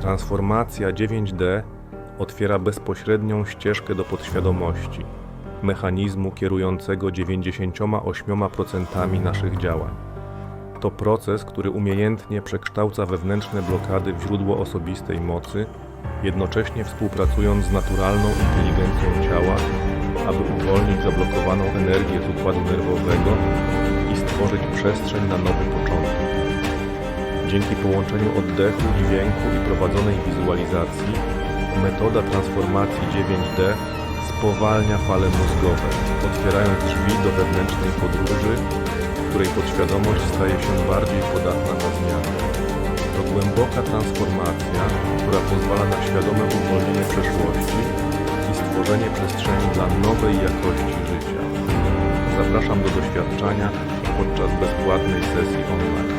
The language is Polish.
Transformacja 9D otwiera bezpośrednią ścieżkę do podświadomości, mechanizmu kierującego 98% naszych działań. To proces, który umiejętnie przekształca wewnętrzne blokady w źródło osobistej mocy, jednocześnie współpracując z naturalną inteligencją ciała, aby uwolnić zablokowaną energię z układu nerwowego i stworzyć przestrzeń na nowy początek. Dzięki połączeniu oddechu, dźwięku i prowadzonej wizualizacji, metoda transformacji 9D spowalnia fale mózgowe, otwierając drzwi do wewnętrznej podróży, w której podświadomość staje się bardziej podatna na zmiany. To głęboka transformacja, która pozwala na świadome uwolnienie przeszłości i stworzenie przestrzeni dla nowej jakości życia. Zapraszam do doświadczenia podczas bezpłatnej sesji online.